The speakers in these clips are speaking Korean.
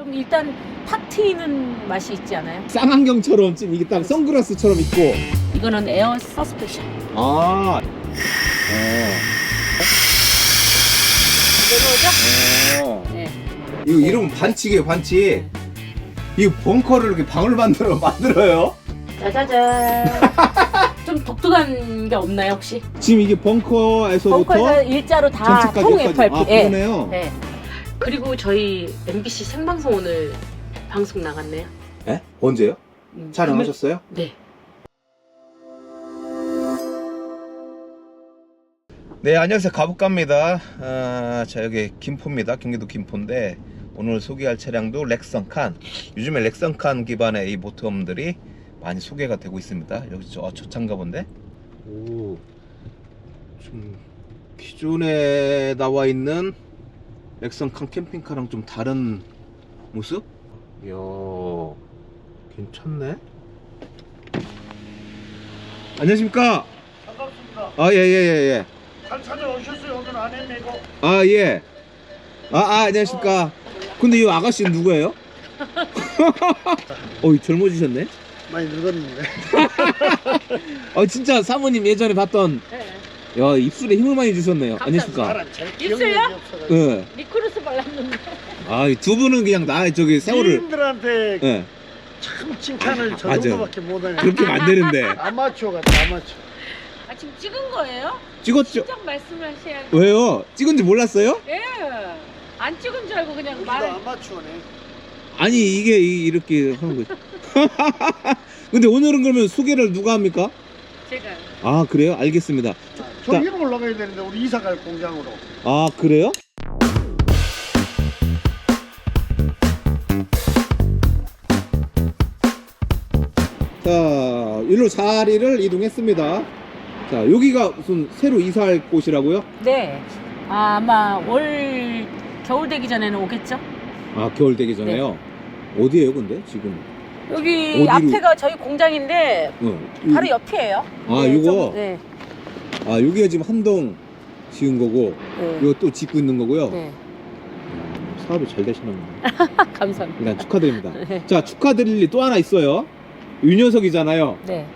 좀 일단 탁 트이는 맛이 있지 않아요? 쌍안경처럼 지금 이게 딱 선글라스처럼 있고. 이거는 에어 서스펜션. 아. 이거죠? 어. 어. 네. 이거 이러면 반칙이에요, 반칙. 이 벙커를 이렇게 방울 만들어 만들어요. 짜자잔. 좀 독특한 게 없나요 혹시? 지금 이게 벙커에서부터 벙커에서 일자로 다 전체까지 통 여기까지. FRP. 아, 예. 그러네요. 네. 그리고 저희 MBC 생방송 오늘 방송 나갔네요. 예? 언제요? 음, 촬영하셨어요? 네. 네, 안녕하세요. 가복갑니다. 아, 자, 여기 김포입니다. 경기도 김포인데 오늘 소개할 차량도 렉선칸. 요즘에 렉선칸 기반의 이 모터홈들이 많이 소개가 되고 있습니다. 여기 저, 아, 저 차인가 본데? 오, 좀 기존에 나와 있는 렉선칸 캠핑카랑 좀 다른 모습? 이야, 괜찮네. 안녕하십니까? 반갑습니다. 아, 예, 예, 예, 예. 잘 찾아오셨어요. 오늘 안에 내고 아, 예. 아, 아, 안녕하십니까. 근데 이 아가씨는 누구예요? 어, 젊어지셨네? 많이 늙었는데. 아, 진짜 사모님 예전에 봤던, 네. 야, 입술에 힘을 많이 주셨네요. 안녕하십니까. 입술요? 예. 리크루스 발랐는데. 아, 이두 분은 그냥 나, 저기 세월을, 님들한테 예. 참 칭찬을 저 맞아요. 정도밖에 못하네. 그렇게 안 되는데. 아마추어 같아 아마추어. 아 지금 찍은 거예요? 찍었죠? 직접 말씀하셔야지. 왜요? 찍은지 몰랐어요? 예. 안 찍은 줄 알고 그냥 우리도 말. 아마추어네. 아니, 이게 이- 이렇게 하는 거죠. 근데 오늘은 그러면 소개를 누가 합니까? 제가. 아, 그래요? 알겠습니다. 저기로 올라가야 되는데 우리 이사 갈 공장으로. 아, 그래요? 자, 일로 자리를 이동했습니다. 자, 여기가 무슨 새로 이사할 곳이라고요? 네. 아, 아마 올 겨울 되기 전에는 오겠죠? 아, 겨울 되기 전에요? 어디에요, 근데? 지금? 여기 어디로? 앞에가 저희 공장인데 어, 바로 요- 옆이에요. 아, 네, 요거? 좀, 네. 아, 여기가 지금 한동 지은 거고, 네. 이거 또 짓고 있는 거고요. 네. 음, 사업이 잘 되시나 보네. 감사합니다. 일단 축하드립니다. 네. 자, 축하드릴 일 또 하나 있어요. 이 녀석이잖아요. 네.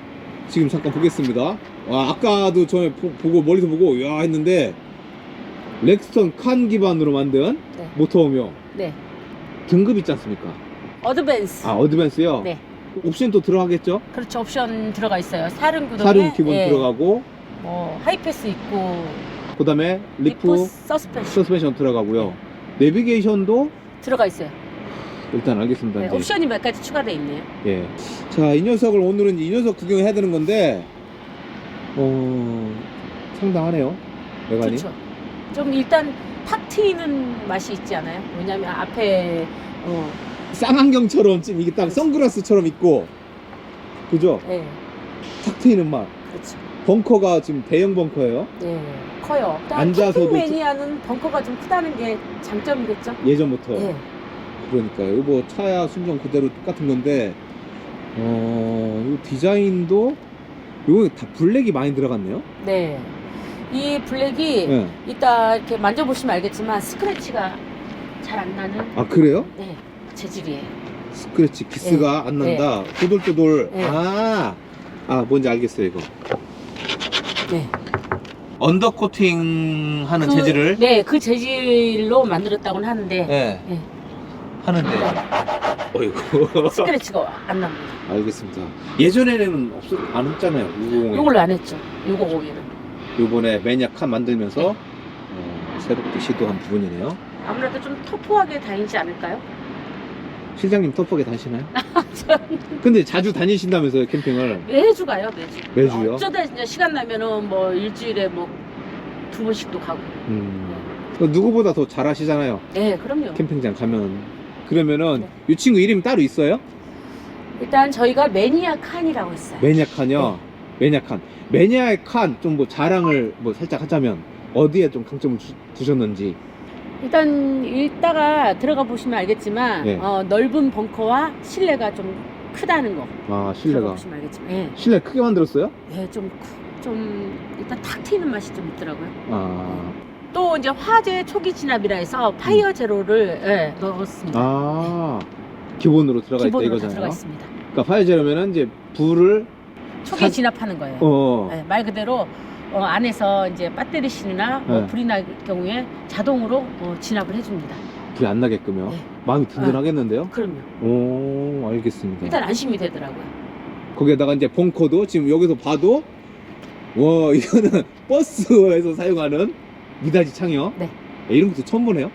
지금 잠깐 보겠습니다. 와, 아까도 전에 보, 고 멀리서 보고 야 했는데 렉스턴 칸 기반으로 만든 네. 모터홈이요. 네. 등급 있지 않습니까? 어드밴스. 아 어드밴스요. 네. 옵션 또 들어가겠죠? 그렇죠. 옵션 들어가 있어요. 사륜 구동에 사륜 기본 예, 들어가고 뭐 하이패스 있고 그다음에 리프, 서스펜션 서스펜션 들어가고요. 내비게이션도 들어가 있어요. 일단 알겠습니다. 네, 이제. 옵션이 몇 가지 추가돼 있네요. 예. 자, 이 녀석을 오늘은 이 녀석 구경해야 되는 건데 어 상당하네요. 외관이. 좋죠. 좀 일단 탁 트이는 맛이 있지 않아요? 왜냐면 앞에 어, 쌍안경처럼 지금 이게 딱 선글라스처럼 있고 그죠? 네, 탁 트이는 맛. 그렇죠. 벙커가 지금 대형 벙커예요. 네, 커요. 앉아서도 캠핑 매니아는 벙커가 좀 크다는 게 장점이겠죠? 예전부터. 네. 그러니까요. 이거 뭐 차야 순정 그대로 똑같은 건데 어, 이 디자인도 이거 다 블랙이 많이 들어갔네요. 네. 이 블랙이 예. 이따 이렇게 만져보시면 알겠지만 스크래치가 잘 안 나는 아 그래요? 네, 재질이에요. 스크래치 기스가 안 난다. 도돌도돌. 네. 아, 아 뭔지 알겠어요 이거. 네. 언더코팅 하는 그- 재질을 네, 그 재질로 만들었다고는 하는데 예. 네. 하는데 어이구 스크래치가 안 납니다. 알겠습니다. 예전에는 없었 안 했잖아요. 650에. 이걸로 안 했죠. 650에는. 요번에 매니악 칸 만들면서 어, 새롭게 시도한 부분이네요. 아무래도 좀 터프하게 다니지 않을까요? 실장님 터프하게 다니시나요? 근데 자주 다니신다면서요 캠핑을 매주 가요, 매주. 매주요? 어쩌다 진짜 시간 나면은 뭐 일주일에 뭐 두 번씩도 가고. 음, 그 누구보다 더 잘하시잖아요 네, 그럼요. 캠핑장 가면 그러면은 네. 이 친구 이름이 따로 있어요? 일단 저희가 매니아 칸이라고 있어요. 매니악 칸이요 네. 매니악 칸 매니악 칸좀 뭐 자랑을 뭐 살짝 하자면 어디에 좀 강점을 주, 두셨는지 일단 읽다가 들어가 보시면 알겠지만 네. 어, 넓은 벙커와 실내가 좀 크다는 거. 아 들어가 실내가 보시면 알겠지만, 예, 실내 크게 만들었어요? 예, 좀, 크- 좀 일단 탁 트이는 맛이 좀 있더라고요. 아 또 이제 화재 초기 진압이라 해서 파이어 제로를 예, 넣었습니다. 아 기본으로 들어가 있다 기본으로 다 이거잖아요. 들어가 있습니다. 그러니까 파이제로면은 이제 불을 초기 사- 진압하는 거예요. 어 예, 말 그대로 어, 안에서 이제 배터리 신이나 뭐 네. 불이 날 경우에 자동으로 어, 진압을 해줍니다. 불이 안 나게끔요. 네. 마음이 든든하겠는데요? 그럼요. 오 알겠습니다. 일단 안심이 되더라고요. 거기에다가 이제 벙커도 지금 여기서 봐도 와 이거는 버스에서 사용하는 미닫이 창이요. 네. 이런 것도 처음 보네요.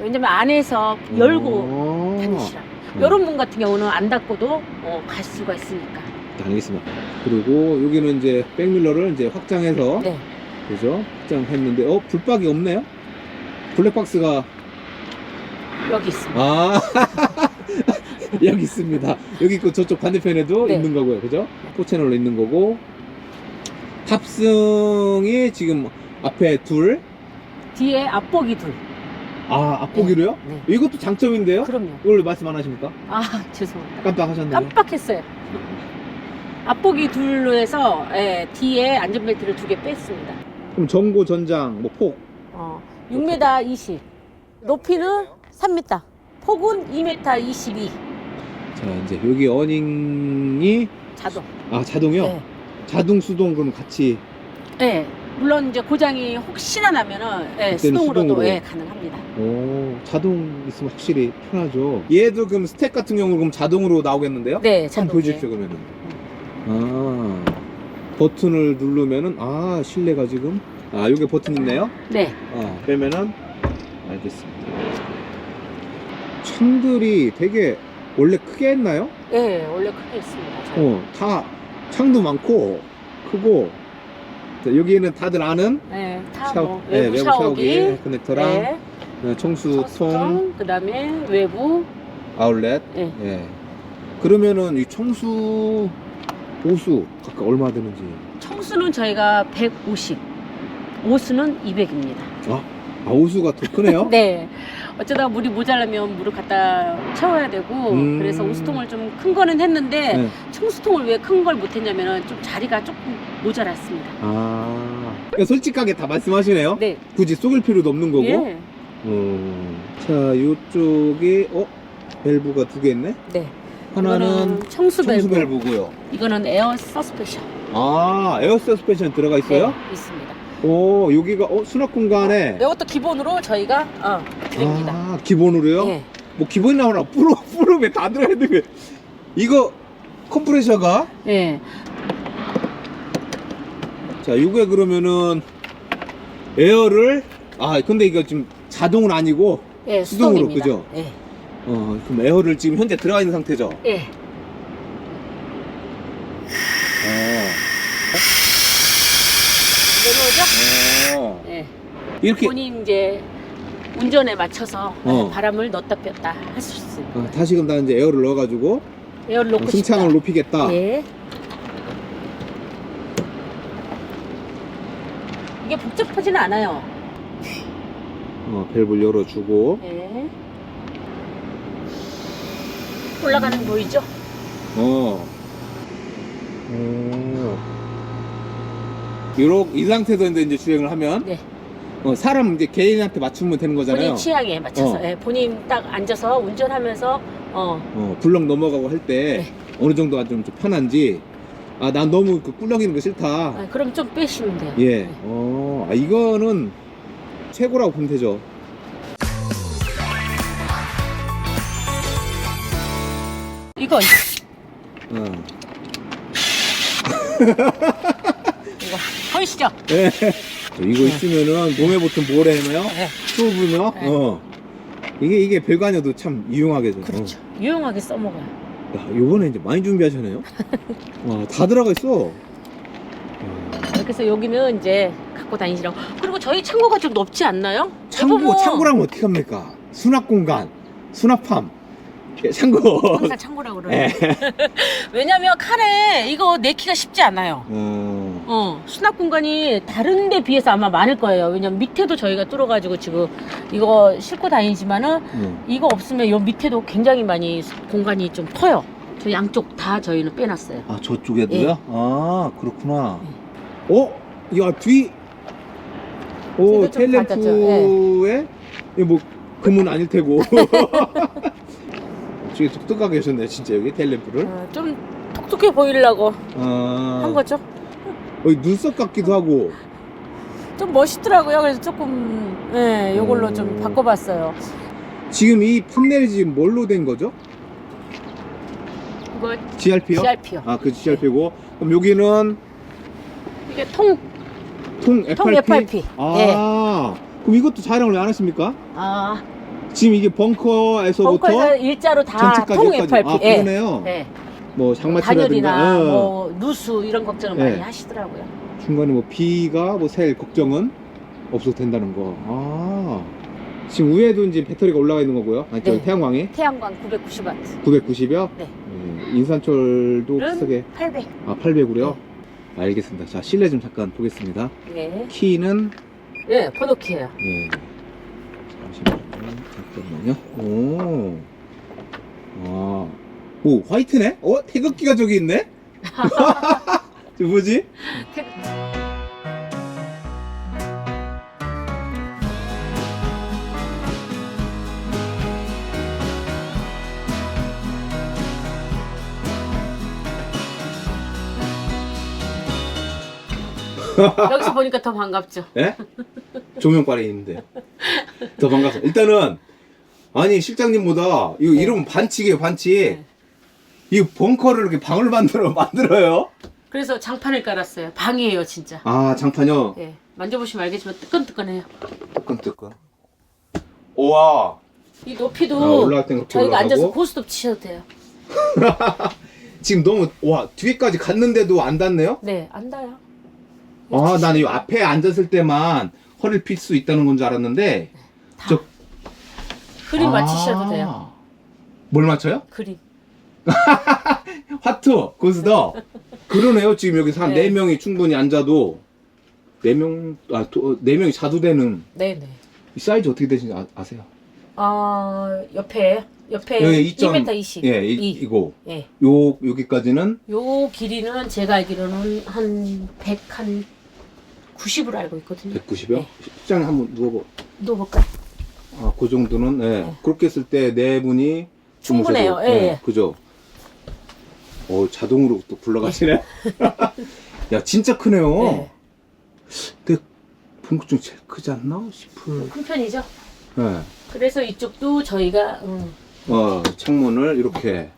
왜냐면 안에서 열고 오. 다니시라. 네. 이런 분 같은 경우는 안 닫고도 어, 갈 수가 있으니까. 네, 알겠습니다. 그리고 여기는 이제 백밀러를 이제 확장해서 네. 그죠? 확장했는데 어 불박이 없네요. 블랙박스가 여기 있습니다. 아 여기 있습니다. 여기 있고 저쪽 반대편에도 네. 있는 거고요, 그죠? 4채널로 있는 거고 탑승이 지금 앞에 둘, 뒤에 앞보기 둘. 아 앞보기로요? 네. 이것도 장점인데요? 그럼요. 이걸 말씀 안 하십니까? 아 죄송합니다. 깜빡하셨네요. 깜빡했어요. 앞보기 둘로 해서 예, 뒤에 안전벨트를 두 개 뺐습니다. 그럼 전고 전장 뭐 폭. 어, 6m 20. 높이는 3m. 폭은 2m 22. 자 이제 여기 어닝이 자동. 아 자동이요? 네. 자동 수동 그럼 같이 네. 물론 이제 고장이 혹시나 나면은 예, 그때는 수동으로도 수동으로. 예, 가능합니다. 오 자동 있으면 확실히 편하죠. 얘도 그럼 스택 같은 경우 그럼 자동으로 나오겠는데요? 네, 한번 자동. 보여주십시오 그러면은. 아 버튼을 누르면은 아 실내가 지금 아 요게 버튼 있네요. 네. 아 빼면은 알겠습니다. 창들이 되게 원래 크게 했나요? 네, 원래 크게 있습니다. 저희. 어 다 창도 많고 크고 자, 여기에는 다들 아는 네, 다 샤워, 뭐 네, 외부, 외부 샤워기, 샤워기 커넥터랑 네, 네, 청수통 청수통, 그다음에 외부, 아울렛. 네. 예. 그러면은 이 청수 보수 각각 얼마 드는지. 청수는 저희가 150, 오수는 200입니다. 아, 아 호수가 더 크네요. 네. 어쩌다 물이 모자라면 물을 갖다 채워야 되고 음. 그래서 오수통을 좀 큰 거는 했는데 네. 청수통을 왜 큰 걸 못했냐면은 좀 자리가 조금 모자랐습니다. 아, 그러니까 솔직하게 다 말씀하시네요. 네. 굳이 속일 필요도 없는 거고. 예. 음. 자, 요쪽에 어 밸브가 두 개 있네. 네. 하나는 이거는 청수 밸브. 청수 밸브고요. 이거는 에어 서스펜션. 아, 에어 서스펜션 들어가 있어요? 네, 있습니다. 오, 여기가 어 수납 공간에 이것도 기본으로 저희가 어, 드립니다. 아, 기본으로요? 예. 뭐 기본이 나오나 프로 프로에 다 들어야 되는 이거 컴프레셔가 예. 자 이게 그러면은 에어를 아 근데 이거 지금 자동은 아니고 예, 수동으로, 수동입니다. 그죠? 예. 어 그럼 에어를 지금 현재 들어가 있는 상태죠 예. 내려오죠? 어, 어. 예. 이렇게 본인 이제 운전에 맞춰서 어. 바람을 넣었다 뺐다 할 수 있어요. 어, 다시금 다 이제 에어를 넣어가지고 에어를 놓고 승창을 싶다. 높이겠다 예. 이게 복잡하지는 않아요. 어, 밸브를 열어주고 예. 올라가는 거 보이죠? 어. 오. 요렇게 이 상태에서 이제 이제 주행을 하면 네. 어, 사람 이제 개인한테 맞추면 되는 거잖아요. 본인 취향에 맞춰서 어. 예, 본인 딱 앉아서 운전하면서 어, 어, 블럭 넘어가고 할때 네. 어느 정도가 좀, 좀 편한지 아 난 너무 그 꿀렁이는 거 싫다. 아, 그럼 좀 빼시면 돼요. 예. 네. 어, 아, 이거는 최고라고 보면 되죠. 이거 어. 이거 보이시죠? 예. 저 이거 있으면은 몸에 붙은 모래며 네. 수부며 네. 어. 이게 이게 별거 아니어도 참 유용하게 죠 그렇죠. 유용하게 써먹어요. 야, 요번에 이제 많이 준비하셨네요. 와, 다 들어가 있어. 야, 그래서 여기는 이제 갖고 다니시라고. 그리고 저희 창고가 좀 넓지 않나요? 창고, 여보, 뭐 창고라면 어떻게 합니까? 수납 공간, 수납함. 예, 창고. 항상 창고라고 예. 그러요 왜냐면 칸에 이거 내키가 쉽지 않아요. 어, 어, 수납 공간이 다른 데 비해서 아마 많을 거예요. 왜냐면 밑에도 저희가 뚫어가지고 지금 이거 싣고 다니지만은 어. 이거 없으면 요 밑에도 굉장히 많이 수- 공간이 좀 커요. 저 양쪽 다 저희는 빼놨어요. 아, 저쪽에도요? 예. 아, 그렇구나. 어? 야, 뒤. 오 쟤도 좀. 텔레프에 이거 뭐 금은 아닐 테고. 저기 독특하게 하셨네 진짜 여기 텔레프를. 어, 좀 톡톡해 보이려고 아. 한 거죠. 여기 눈썹 같기도 하고. 좀 멋있더라고요. 그래서 조금 예, 요걸로 음. 좀 바꿔봤어요. 지금 이 풋넬이 지금 뭘로 된 거죠? 이거 GRP요? GRP요. 아, 그 GRP고. 그럼 여기는 이게 통, 통 FRP? 통 FRP. 아, 그럼 이것도 촬영을 왜안 했습니까? 아, 지금 이게 벙커에서부터 벙커에서 일자로 다 전체까지 통 여기까지. FRP. 아, 예. 그러네요. 예. 뭐 단열이나 어, 뭐 누수 이런 걱정을 예. 많이 하시더라고요. 중간에 뭐 비가 뭐 셀 걱정은 없어도 된다는 거. 아, 지금 위에도 이제 배터리가 올라가 있는 거고요. 아니, 저 네. 태양광이 태양광 990와트. 990이요? 네. 인산철도 비슷하게 800. 아 800으로요? 알겠습니다. 자 실내 좀 잠깐 보겠습니다. 네. 키는 예, 번호키예요. 예. 잠깐만요. 오. 아. 오, 화이트네? 어? 태극기가 저기 있네? 저 뭐지? 여기서 보니까 더 반갑죠. 예? 조명빨에 있는데. 더 반갑습니다. 일단은, 아니, 실장님보다, 이거 이러면 반칙이에요, 반칙. 네. 이 벙커를 이렇게 방을 만들어, 만들어요? 그래서 장판을 깔았어요. 방이에요, 진짜. 아, 장판요? 예. 만져보시면 알겠지만 뜨끈뜨끈해요. 뜨끈뜨끈. 우와. 이 높이도 아, 올라갈 땐 그렇게 저희가 올라가고. 앉아서 고스톱 치셔도 돼요. 지금 너무, 와, 뒤에까지 갔는데도 안 닿네요? 네, 안 닿아요. 아, 나는 이 앞에 앉았을 때만 허리를 필 수 있다는 건 줄 알았는데. 다 저- 그림 아. 맞히셔도 돼요. 뭘 맞춰요? 그림. 화투, 고스더. 그러네요. 지금 여기 한 네. 네 명이 충분히 앉아도 네 명, 아, 도, 네 명이 자도 되는 네네. 이 사이즈 어떻게 되시는지 아, 아세요? 어, 옆에, 옆에 여기 2.0. 2m 20. 예, 이, 이. 이거. 예. 요, 여기까지는 요 길이는 제가 알기로는 한 100, 한 90으로 알고 있거든요. 190이요? 네. 실장님 한번 누워봐. 누워볼까요? 아, 그 정도는, 예. 네. 그렇게 했을 때 네 분이 충분해요. 주무셔도, 예, 예. 그죠? 어, 자동으로 또 굴러가시네? 야, 진짜 크네요. 네. 근데, 본것 중 제일 크지 않나 싶을. 큰 편이죠. 예. 그래서 이쪽도 저희가 음, 어, 창문을 이렇게.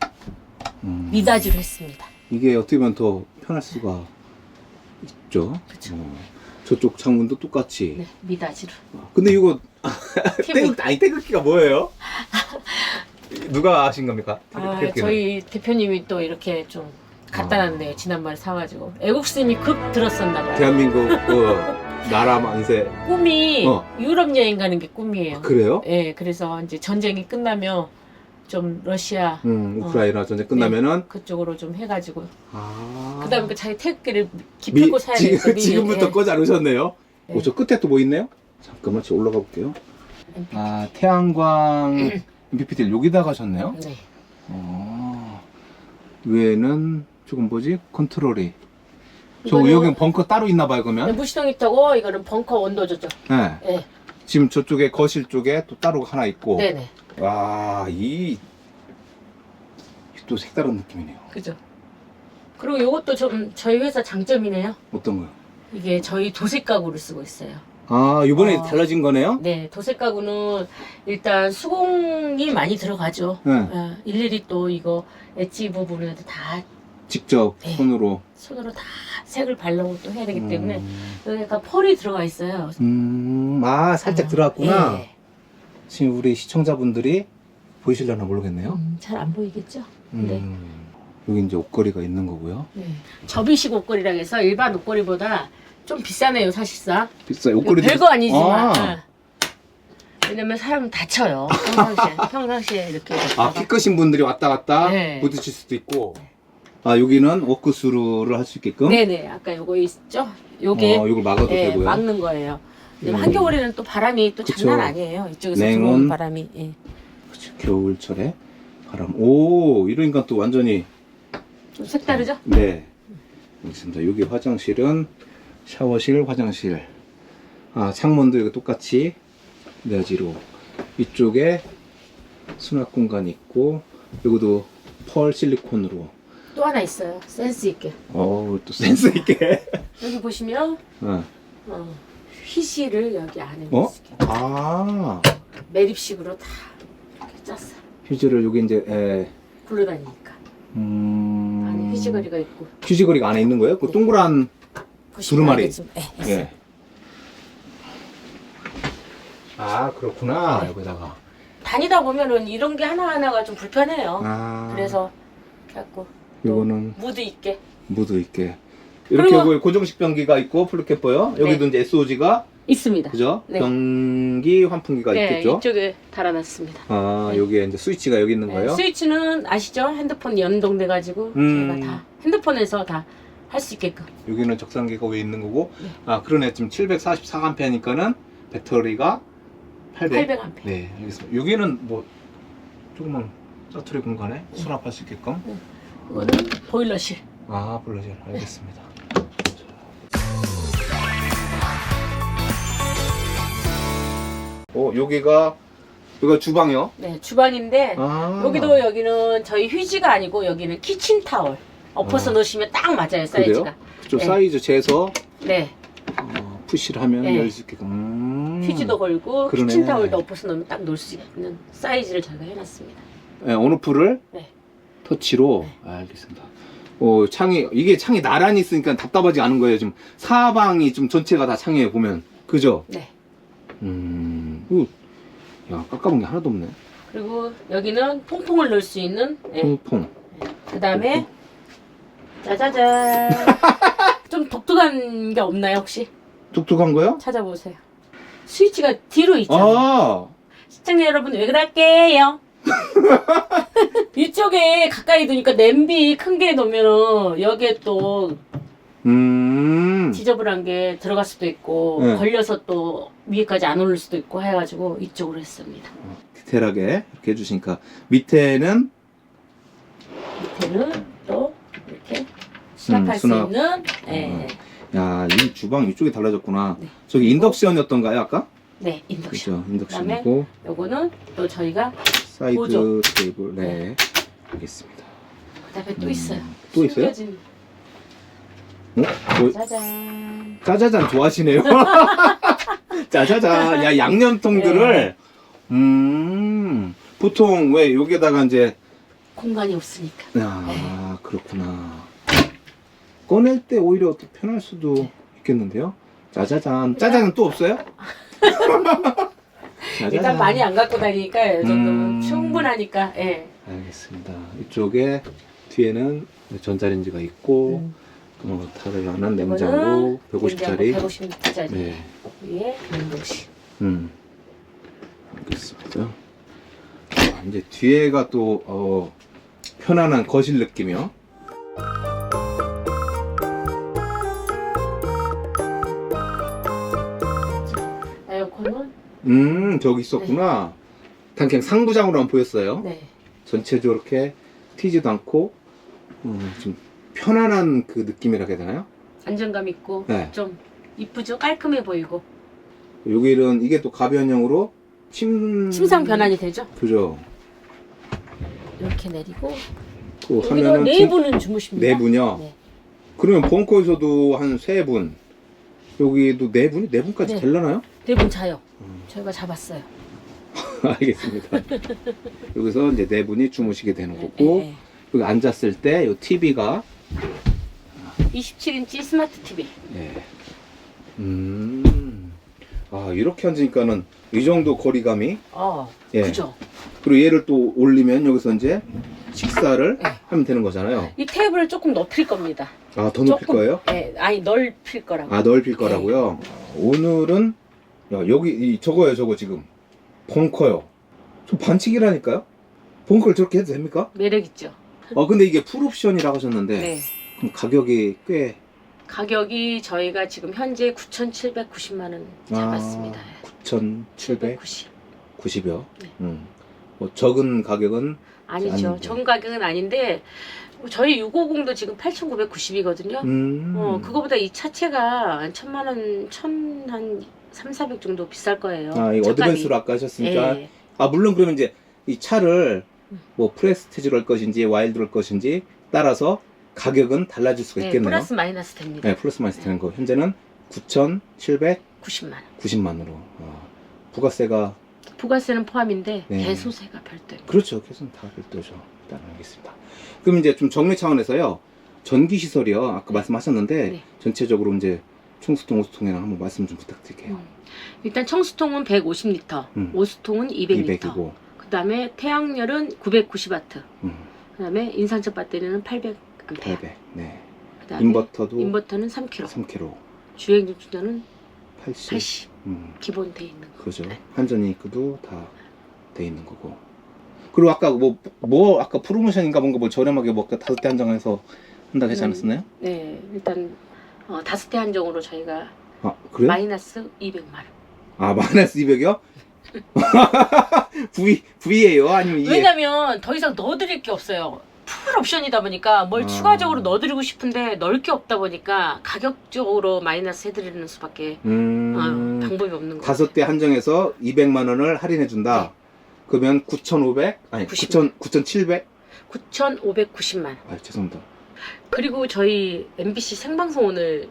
음, 미닫이로 했습니다. 이게 어떻게 보면 더 편할 수가 있죠. 그쵸. 어, 저쪽 창문도 똑같이. 네, 미닫이로. 어, 근데 이거. 태극 아니 태극기가 뭐예요? 누가 하신 겁니까? 아, 태극기는? 저희 대표님이 또 이렇게 좀 갖다 놨네요. 지난번에 사가지고. 애국스님이 급 들었었나 봐요. 대한민국 그 나라 만세 꿈이 어. 유럽 여행 가는 게 꿈이에요. 그래요? 예, 그래서 이제 전쟁이 끝나면 좀 러시아 음, 우크라이나 전쟁 끝나면은 그쪽으로 좀 해가지고 아. 그다음에 그 자기 태극기를 기필고 사야 지, 되니까 미리, 지금부터 예. 꺼지 않으셨네요. 네. 오, 저 끝에 또 뭐 있네요? 잠깐만, 저 올라가 볼게요. 아, 태양광 MPPT 여기다 가 셨네요. 네. 어, 위에는 조금 뭐지? 컨트롤이. 저 이거는- 여기 벙커 따로 있나 봐요, 그러면? 무시동 히터고 이거는 벙커 온도 조절. 네. 예. 지금 저쪽에 거실 쪽에 또 따로 하나 있고. 네네. 와, 이, 또 색다른 느낌이네요. 그죠. 그리고 이것도 좀 저희 회사 장점이네요. 어떤 거요? 이게 저희 도색 가구를 쓰고 있어요. 아, 이번에 어. 달라진 거네요? 네, 도색 가구는 일단 수공이 많이 들어가죠. 네. 예, 일일이 또 이거 엣지 부분을 다 직접 네. 손으로. 손으로 다 색을 바르고 또 해야 되기 때문에 음, 여기 약간 펄이 들어가 있어요. 음, 아, 살짝 어, 들어갔구나. 예. 지금 우리 시청자분들이 보이실려나 모르겠네요. 음, 잘 안 보이겠죠? 음, 네. 여기 이제 옷걸이가 있는 거고요. 네. 접이식 옷걸이라 해서 일반 옷걸이보다 좀 비싸네요, 사실상. 비싸요. 옷걸이도. 별거 아니지만. 아, 응. 왜냐면 사람 다쳐요. 평상시에. 평상시에 이렇게. 아, 키 크신 분들이 왔다 갔다 네. 부딪힐 수도 있고. 아, 여기는 워크스루를 할 수 있게끔. 네네. 아까 요거 있죠? 요게 어, 이걸 막아도 예, 되고요. 막는 거예요. 왜냐면 음. 한겨울에는 또 바람이 또 그쵸. 장난 아니에요. 이쪽에서 냉온. 들어오는 바람이. 예. 그쵸, 겨울철에 바람. 오, 이러니까 또 완전히. 좀 색다르죠? 네. 알겠습니다. 여기 화장실은 샤워실, 화장실. 아 창문도 이거 똑같이 내지로 이쪽에 수납 공간이 있고 여기도 펄 실리콘으로 또 하나 있어요. 센스 있게. 어우 또 센스 있게 여기 보시면 어. 어, 휘시를 여기 안에 어? 넣을게요. 아 매립식으로 다 이렇게 짰어요. 휴지를 여기 이제 에, 굴러다니니까. 음... 안에 휘지거리가 있고. 휴지거리가 안에 있는 거예요? 그 동그란 보시면 두루마리. 알겠지만, 네, 있어요. 예. 아 그렇구나 네. 여기다가 다니다 보면은 이런 게 하나하나가 좀 불편해요. 아 그래서 갖고 또 요거는 무드 있게 무드 있게 이렇게 그리고- 여기 고정식 변기가 있고 플루캐퍼요 여기도 이제 SOG가 있습니다. 그죠? 네. 변기 환풍기가 네, 있겠죠? 이쪽에 달아놨습니다. 아 네. 여기에 이제 스위치가 여기 있는 네, 거예요? 스위치는 아시죠? 핸드폰 연동돼가지고 음. 저희가 다 핸드폰에서 다 할 수 있게끔. 여기는 적상기가 왜 있는 거고 네. 아 그러네 지금 744A니까는 배터리가 800 800A. 네 알겠습니다 여기는 뭐 조금만 짜투리 공간에 수납할 수 있게끔 이거는 보일러실. 아 블러셔 알겠습니다 어 여기가 여기가 주방이요? 네, 주방인데 아 여기도 여기는 저희 휴지가 아니고 여기는 키친 타월. 엎어서 아. 넣으시면 딱 맞아요 사이즈가. 저 네. 사이즈 재서 네, 어, 푸시를 하면 네. 열수 있게끔 음. 휴지도 걸고 그러네. 키친 타월도 엎어서 넣으면 딱 놓을 수 있는 사이즈를 저희가 해 놨습니다. 네, 온오프를 네. 터치로 알겠습니다. 어, 창이 이게 창이 나란히 있으니까 답답하지 않은 거예요. 지금 사방이 좀 전체가 다 창이에요 보면 그죠? 네. 음, 우, 야 깎아본 게 하나도 없네. 그리고 여기는 퐁퐁을 넣을 수 있는. 네. 퐁퐁. 그 다음에 짜자잔. 좀 독특한 게 없나요 혹시? 독특한 거요? 찾아보세요. 스위치가 뒤로 있잖아요. 아, 시청자 여러분 왜 그럴게요? 이쪽에 가까이 두니까 냄비 큰 게 놓으면은 여기에 또 음, 지저분한 게 들어갈 수도 있고 네. 걸려서 또 위에까지 안 오를 수도 있고 해가지고 이쪽으로 했습니다. 디테일하게 이렇게 해주시니까 밑에는 밑에는 또 이렇게 수납할 음, 수납. 수 있는 네, 야, 이 주방 이쪽이 달라졌구나. 네. 저기 인덕션이었던가요 아까? 네 인덕션. 그죠, 인덕션이고 요거는 또 저희가 사이드 보조. 테이블. 네, 알겠습니다. 그다음에 또 음, 있어요. 또 있어요? 숨겨진 어? 뭐, 짜잔. 짜자잔 좋아하시네요. 짜자잔. 야, 양념통들을, 음, 보통 왜 여기다가 이제, 공간이 없으니까. 아, 그렇구나. 꺼낼 때 오히려 더 편할 수도 있겠는데요? 짜자잔. 짜자잔 또 없어요? 짜자잔. 일단 많이 안 갖고 다니니까 이 정도면 음. 충분하니까. 예. 알겠습니다. 이쪽에 뒤에는 전자레인지가 있고, 음. 어, 탈을 하는 냉장고, 150짜리. 150짜리. 네. 위에 냉동실. 음. 알겠습니다. 자, 이제 뒤에가 또, 어, 편안한 거실 느낌이요. 에어컨은 음, 저기 있었구나. 단 그냥 상부장으로만 보였어요. 네. 전체적으로 이렇게 튀지도 않고, 음, 좀 편안한 그 느낌이라 해야 되나요? 안정감 있고 네. 좀 이쁘죠? 깔끔해 보이고 여기는 이게 또 가변형으로 침, 침상 변환이 되죠? 그죠. 이렇게 내리고 그 여기도 하면은 네 침- 분은 주무십니다. 네 분이요? 네. 그러면 벙커에서도 한 세 분. 여기도 네 분이? 네 분까지 네. 될라나요? 네분 자요. 음. 저희가 잡았어요. 알겠습니다. 여기서 이제 네 분이 주무시게 되는 거고, 네. 여기 앉았을 때, 이 TV가, 27인치 스마트 TV. 예. 음. 아, 이렇게 앉으니까는 이 정도 거리감이, 어, 예. 그죠? 그리고 얘를 또 올리면 여기서 이제 식사를 네. 하면 되는 거잖아요. 이 테이블을 조금 높일 겁니다. 아, 더 높일 조금. 거예요? 네, 아니 넓힐 거라고. 아, 넓힐 거라고요? 오늘은, 야, 여기, 이, 저거요, 저거 지금. 벙커요. 저 반칙이라니까요? 벙커를 저렇게 해도 됩니까? 매력 있죠. 아, 근데 이게 풀옵션이라고 하셨는데, 네. 그럼 가격이 꽤, 가격이 저희가 지금 현재 9,790만 원 잡았습니다. 9,790여? 790. 네. 음. 뭐 적은 가격은, 아니죠. 아닌데. 전 가격은 아닌데 저희 650도 지금 8,990이거든요. 음. 어, 그거보다 이 차체가 한 천만 원, 천한 3, 400 정도 비쌀 거예요. 아, 이. 어드밴스로 아까 하셨으니까. 예. 아, 물론 그러면 이제 이 차를 음. 뭐 프레스티지로 할 것인지 와일드로 할 것인지 따라서 가격은 달라질 수가 네, 있겠네요. 플러스 마이너스 됩니다. 네, 플러스 마이너스 되는 거. 현재는 9,790만 90만 원. 원으로. 아, 부가세가 부가세는 포함인데 네. 개소세가 별도. 그렇죠. 계속 다 별도죠. 일단 알겠습니다. 그럼 이제 좀 정리 차원에서요. 전기 시설이요. 아까 말씀하셨는데 네. 전체적으로 이제 총수통, 오수통이랑 한번 말씀 좀 부탁드릴게요. 음. 일단 청수통은 150리터, 음. 오수통은 200리터. 200이고. 그다음에 태양열은 990와트. 음, 그다음에 인산철 배터리는 800 암페어. 800. 네. 그다음에 인버터도 인버터는 3kg. 3kg. 주행 중전은 80. 80 음, 기본 돼 있는 거. 그죠. 네. 한전이익도 다 돼 있는 거고. 그리고 아까 뭐, 뭐, 아까 프로모션인가 뭔가 뭐 저렴하게 뭐 아까 다섯 대 한정해서 한다고 하지 음. 않았었나요? 네, 일단 어, 다섯 대 한정으로 저희가 아, 그래요? 마이너스 200만 원. 아, 마이너스 200이요? V, V예요? 아니면 이게? 왜냐면 더 이상 넣어드릴 게 없어요. 풀 옵션이다 보니까 뭘 아. 추가적으로 넣어드리고 싶은데 넣을 게 없다 보니까 가격적으로 마이너스 해드리는 수밖에 음, 어, 방법이 없는 거. 다섯 대 한정해서 200만 원을 할인해 준다. 네. 그러면 9,500? 아니, 90. 9,000, 9,700? 9,590만. 아, 죄송합니다. 그리고 저희 MBC 생방송 오늘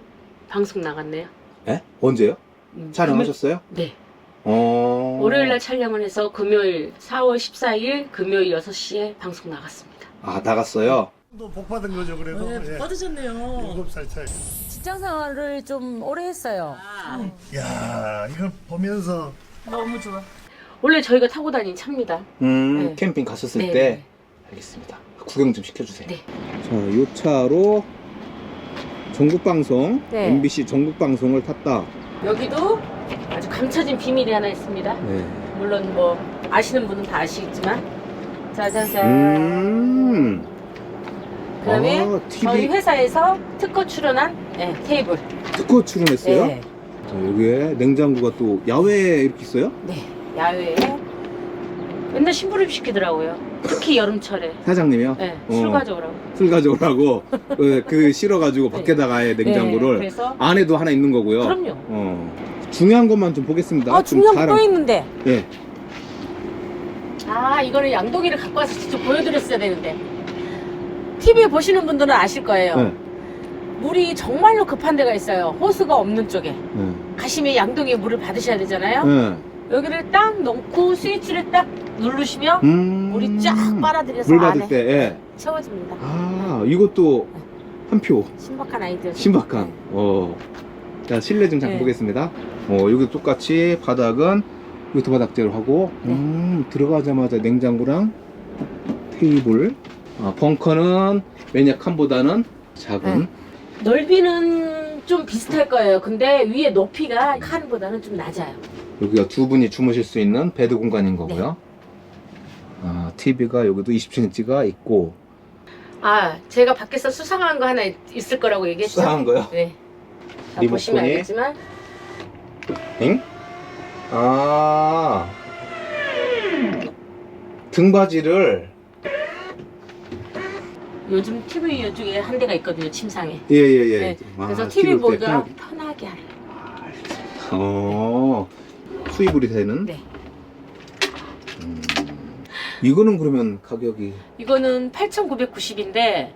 방송 나갔네요. 에? 언제요? 음, 촬영하셨어요? 네. 어. 월요일 날 촬영을 해서 금요일 4월 14일 금요일 6시에 방송 나갔습니다. 아, 나갔어요? 또복 받은 거죠 그래도. 예. 받으셨네요. 일곱 살 차이. 직장 생활을 좀 오래 했어요. 야 이걸 보면서 너무 좋아. 원래 저희가 타고 다닌 차입니다. 음, 네. 캠핑 가셨을 네, 때? 네. 알겠습니다. 구경 좀 시켜주세요. 네. 자, 요 차로 전국 방송, 네. MBC 전국 방송을 탔다. 여기도 아주 감춰진 비밀이 하나 있습니다. 네. 물론 뭐 아시는 분은 다 아시겠지만 짜자잔. 음. 그다음에 아, 저희 회사에서 특허 출연한 네, 테이블. 특허 출연했어요? 네. 자, 여기에 냉장고가 또 야외에 이렇게 있어요? 네. 야외에 맨날 심부름 시키더라고요. 특히 여름철에. 사장님이요? 네, 어. 술 가져오라고. 술 가져오라고 그, 그 실어가지고 네. 밖에다가 아예 네, 냉장고를 그래서 안에도 하나 있는 거고요. 그럼요. 어. 중요한 것만 좀 보겠습니다. 아 좀 중요한 거 자랑- 또 있는데. 예. 아 이거는 양동이를 갖고 와서 직접 보여드렸어야 되는데. TV 보시는 분들은 아실 거예요. 네. 물이 정말로 급한 데가 있어요. 호수가 없는 쪽에. 네. 가시면 양동이에 물을 받으셔야 되잖아요. 네. 여기를 딱 넣고 스위치를 딱 누르시면 음. 물이 쫙 빨아들여서 물 받을 안에 때, 예. 채워집니다. 아, 이것도 한 표. 신박한 아이디어. 신박한. 어. 자, 실내 좀 잠깐 네. 보겠습니다. 어, 여기 똑같이 바닥은 요트 바닥재로 하고, 네. 음, 들어가자마자 냉장고랑 테이블. 아, 벙커는 매니아 칸보다는 작은. 네. 넓이는 좀 비슷할 거예요. 근데 위에 높이가 칸보다는 좀 낮아요. 여기가 두 분이 주무실 수 있는 베드 공간인 거고요. 네. 아, TV가 여기도 27인치가 있고. 아, 제가 밖에서 수상한 거 하나 있- 있을 거라고 얘기했죠. 수상한 거요? 네. 자, 리모컨이- 보시면 알겠지만 응? 아. 등받이를 요즘 TV 이쪽에 한 대가 있거든요. 침상에. 예, 예, 예. 네, 아, 그래서 TV 보기가 편하게. 하래요. 어. 수입이 되는? 네. 음. 이거는 그러면 가격이 이거는 8,990인데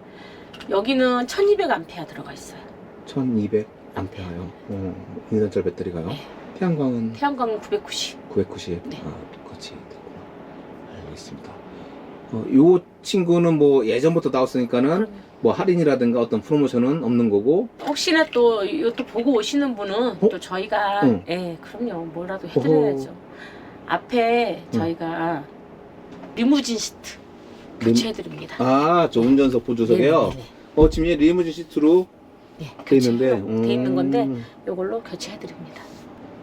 여기는 1,200A 들어가 있어요. 1200 암페어요. 어, 인산철 배터리가요. 네. 태양광은 태양광은 990. 990. 네. 아, 똑같이 됐구나. 알겠습니다. 어, 요 친구는 뭐 예전부터 나왔으니까는 그러면 뭐 할인이라든가 어떤 프로모션은 없는 거고 혹시나 또 이것도 보고 오시는 분은 어? 또 저희가 응. 예 그럼요 뭐라도 해드려야죠. 앞에 응. 저희가 리무진 시트 림- 교체해드립니다. 아, 저 운전석 보조석에요. 네네네. 어, 지금 얘 리무진 시트로 네, 돼 있는데 교체로 돼 있는 건데 음. 이걸로 교체해 드립니다.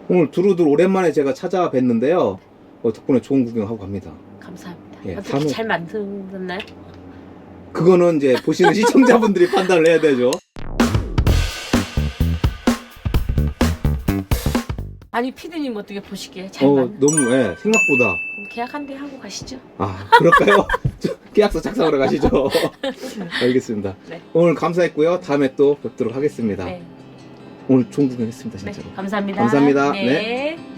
오늘 두루두루 오랜만에 제가 찾아뵀는데요. 어, 덕분에 좋은 구경하고 갑니다. 감사합니다. 예, 어떻게 다음에- 잘 만들었나요? 그거는 이제 보시는 시청자분들이 판단을 해야 되죠. 아니 피디님 어떻게 보시기에 잘 어, 만? 너무 예, 생각보다 그럼 계약 한 대 하고 가시죠. 아, 그럴까요? 저 계약서 작성하러 가시죠. 알겠습니다. 네. 오늘 감사했고요. 다음에 또 뵙도록 하겠습니다. 네. 오늘 좋은 구경했습니다 네, 진짜로. 감사합니다. 감사합니다. 네.